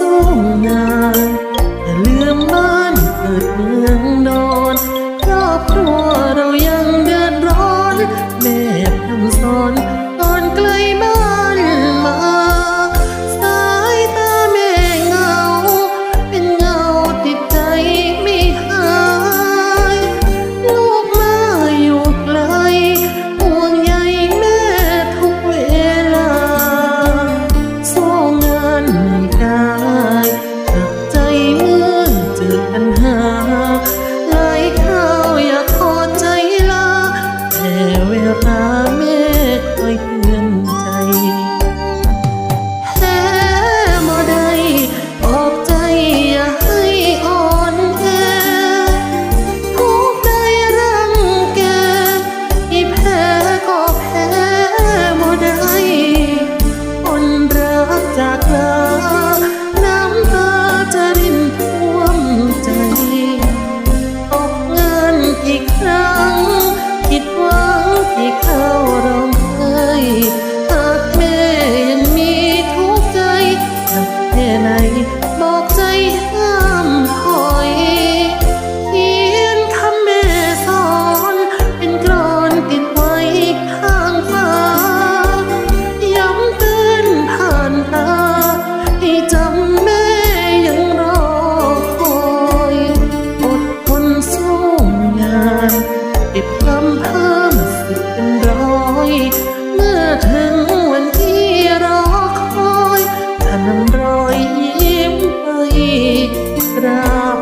สู้งานแต่ลืมบ้านเกิดเมือง เข้าร้องไห้หากแม่ยังมีทุกข์ใจหนักแค่ไหนบอกใจห้ามถอยเขียนคำแม่สอนเป็นกรอนติดไว้ข้างฟ้าย้ำเตือนผ่านตาให้จำแม่ยังรอคอยอดทนสู้งานเก็บำพา ถึงวันที่รอคอยแต่นั้นรอยยิ้มให้กราบ